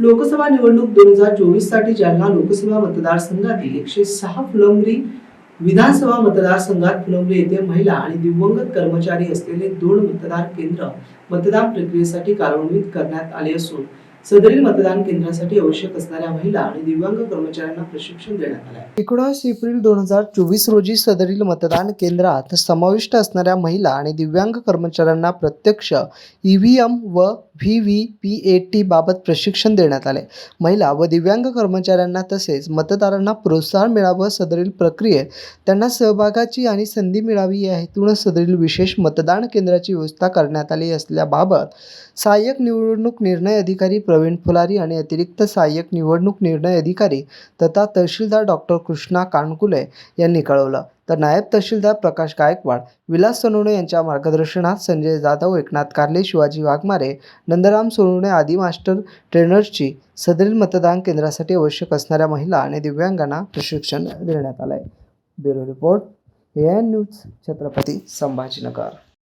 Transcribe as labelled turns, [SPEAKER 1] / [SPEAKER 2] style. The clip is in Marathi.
[SPEAKER 1] लोकसभा निवडणूक दोन हजार चोवीससाठी जालना लोकसभा मतदारसंघातील एकशे सहा फुलंब्री विधानसभा मतदारसंघात फुलंब्री येथे महिला आणि दिवंगत कर्मचारी असलेले दोन मतदार केंद्र मतदान प्रक्रियेसाठी कार्यान्वित करण्यात आले असून सदरील मतदान केंद्रासाठी आवश्यक असणाऱ्या महिला आणि दिव्यांग कर्मचाऱ्यांना प्रशिक्षण देण्यात आले एकोणास एकोणीस एप्रिल दोन हजार चोवीस रोजी सदरील मतदान केंद्रात समाविष्ट असणाऱ्या महिला आणि दिव्यांग कर्मचाऱ्यांना प्रत्यक्ष ई व्ही व V V P A T बाबत प्रशिक्षण देण्यात आले महिला व दिव्यांग कर्मचाऱ्यांना तसेच मतदारांना प्रोत्साहन मिळावं सदरील प्रक्रियेत त्यांना सहभागाची आणि संधी मिळावी या हेतून सदरील विशेष मतदान केंद्राची व्यवस्था करण्यात आली असल्याबाबत सहाय्यक निवडणूक निर्णय अधिकारी प्रवीण फुलारी आणि अतिरिक्त सहाय्यक निवडणूक निर्णय अधिकारी तथा तहसीलदार डॉक्टर कृष्णा कानकुले यांनी कळवलं. तर नायब तहसीलदार प्रकाश गायकवाड विलास सोनवणे यांच्या मार्गदर्शनात संजय जाधव एकनाथ कारले शिवाजी वाघमारे नंदराम सोनवणे आदी मास्टर ट्रेनर्सची सदरील मतदान केंद्रासाठी आवश्यक असणाऱ्या महिला आणि दिव्यांगांना प्रशिक्षण देण्यात आलं आहे bureau report A N news Chhatrapati Sambhajinagar.